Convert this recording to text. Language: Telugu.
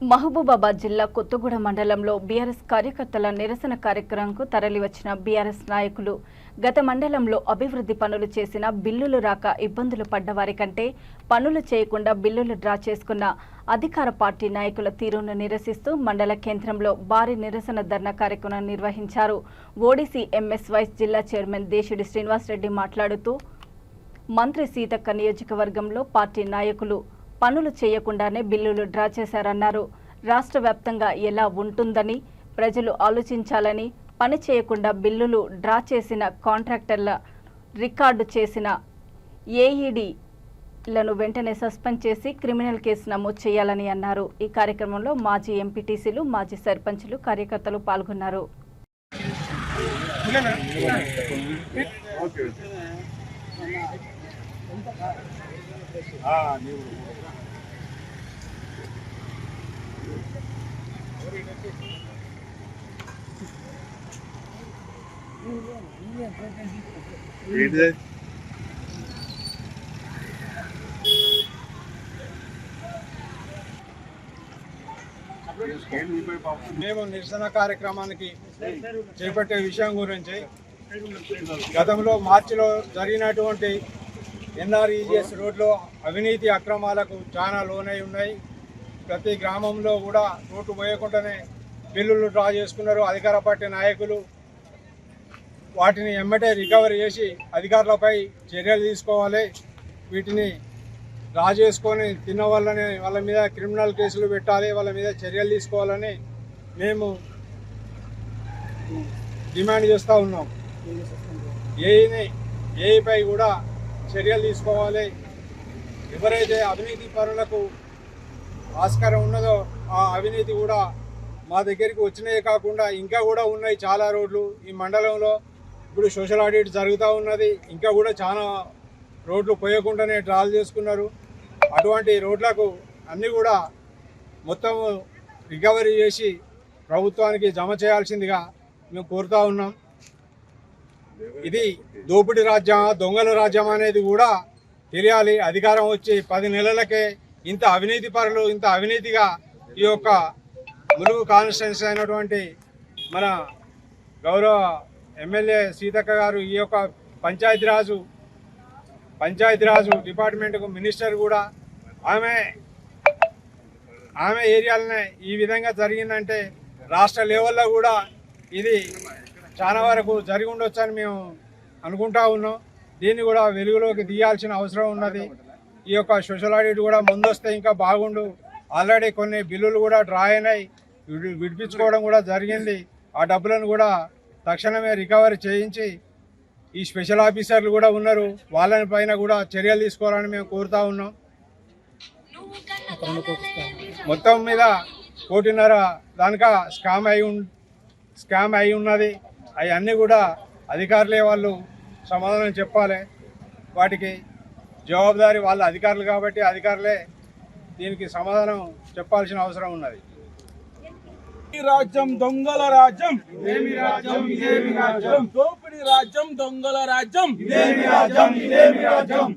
మహబూబాబాద్ జిల్లా కొత్తగూడ మండలంలో బీఆర్ఎస్ కార్యకర్తల నిరసన కార్యక్రమంకు తరలివచ్చిన బీఆర్ఎస్ నాయకులు. గత మండలంలో అభివృద్ధి పనులు చేసిన బిల్లులు రాక ఇబ్బందులు పడ్డవారి కంటే పనులు చేయకుండా బిల్లులు డ్రా చేసుకున్న అధికార పార్టీ నాయకుల తీరును నిరసిస్తూ మండల కేంద్రంలో భారీ నిరసన ధర్నా కార్యక్రమం నిర్వహించారు. ఓడిసి ఎంఎస్ వైస్ జిల్లా చైర్మన్ దేశుడి శ్రీనివాసరెడ్డి మాట్లాడుతూ మంత్రి సీతక్క నియోజకవర్గంలో పార్టీ నాయకులు పనులు చేయకుండానే బిల్లులు డ్రా చేశారన్నారు. రాష్ట్ర వ్యాప్తంగా ఎలా ఉంటుందని ప్రజలు ఆలోచించాలని పని చేయకుండా బిల్లులు డ్రా చేసిన కాంట్రాక్టర్ల రికార్డు చేసిన ఏఈడీలను వెంటనే సస్పెండ్ చేసి క్రిమినల్ కేసు నమోదు చేయాలని అన్నారు. ఈ కార్యక్రమంలో మాజీ ఎంపీటీసీలు మాజీ సర్పంచులు కార్యకర్తలు పాల్గొన్నారు. ఏంటిది? మేము నిరసన కార్యక్రమానికి చేపట్టే విషయం గురించి గతంలో మార్చిలో జరిగినటువంటి ఎన్ఆర్ఈజిఎస్ రోడ్లో అవినీతి అక్రమాలకు చాలా లోనై ఉన్నాయి. ప్రతి గ్రామంలో కూడా రోడ్డు పోయకుండానే బిల్లులు డ్రా చేసుకున్నారు. అధికార పార్టీ నాయకులు వాటిని ఎమ్మటే రికవరీ చేసి అధికారులపై చర్యలు తీసుకోవాలి. వీటిని డ్రా చేసుకొని తిన్న వాళ్ళని వాళ్ళ మీద క్రిమినల్ కేసులు పెట్టాలి వాళ్ళ మీద చర్యలు తీసుకోవాలని మేము డిమాండ్ చేస్తూ ఉన్నాం. ఏఈని ఏఈపై కూడా చర్యలు తీసుకోవాలి. ఎవరైతే అవినీతి పరులకు ఆస్కారం ఉన్నదో ఆ అవినీతి కూడా మా దగ్గరికి వచ్చినాయే కాకుండా ఇంకా కూడా ఉన్నాయి చాలా రోడ్లు ఈ మండలంలో. ఇప్పుడు సోషల్ ఆడిట్ జరుగుతూ ఉన్నది. ఇంకా కూడా చాలా రోడ్లు పోయకుండానే ట్రావెల్ చేసుకున్నారు. అటువంటి రోడ్లకు అన్నీ కూడా మొత్తం రికవరీ చేసి ప్రభుత్వానికి జమ చేయాల్సిందిగా మేము కోరుతా ఉన్నాం. ఇది దోపిడీ రాజ్యం దొంగల రాజ్యం అనేది కూడా తెలియాలి. అధికారం వచ్చి పది నెలలకే ఇంత అవినీతి పరులు ఇంత అవినీతిగా ఈ యొక్క ములుగు కాన్స్టిట్యున్సీ అయినటువంటి మన గౌరవ ఎమ్మెల్యే సీతక్క గారు ఈ యొక్క పంచాయతీరాజు పంచాయతీరాజు డిపార్ట్మెంట్కు మినిస్టర్ కూడా ఆమె ఆమె ఏరియాలనే ఈ విధంగా జరిగిందంటే రాష్ట్ర లెవెల్లో కూడా ఇది చాలా వరకు జరిగి ఉండొచ్చని మేము అనుకుంటా ఉన్నాం. దీన్ని కూడా వెలుగులోకి తీయాల్సిన అవసరం ఉన్నది. ఈ యొక్క సోషల్ ఆడిట్ కూడా ముందొస్తే ఇంకా బాగుండు. ఆల్రెడీ కొన్ని బిల్లులు కూడా డ్రా అయినాయి. విడి- విడిపించుకోవడం కూడా జరిగింది. ఆ డబ్బులను కూడా తక్షణమే రికవరీ చేయించి ఈ స్పెషల్ ఆఫీసర్లు కూడా ఉన్నారు. వాళ్ళని పైన కూడా చర్యలు తీసుకోవాలని మేము కోరుతా ఉన్నాం. మొత్తం మీద కోటిన్నర దానిక స్కామ్ అయి స్కామ్ అయి ఉన్నది. అవన్నీ కూడా అధికారులే వాళ్ళు సమాధానం చెప్పాలి. వాటికి జవాబుదారీ వాళ్ళ అధికారులు కాబట్టి అధికారులే దీనికి సమాధానం చెప్పాల్సిన అవసరం ఉన్నది. ఈ రాజ్యం దొంగల రాజ్యం? రాజ్యం? ఇదేమి రాజ్యం? దోపిడి రాజ్యం దొంగల రాజ్యం? ఇదేమి రాజ్యం? ఇదేమి రాజ్యం?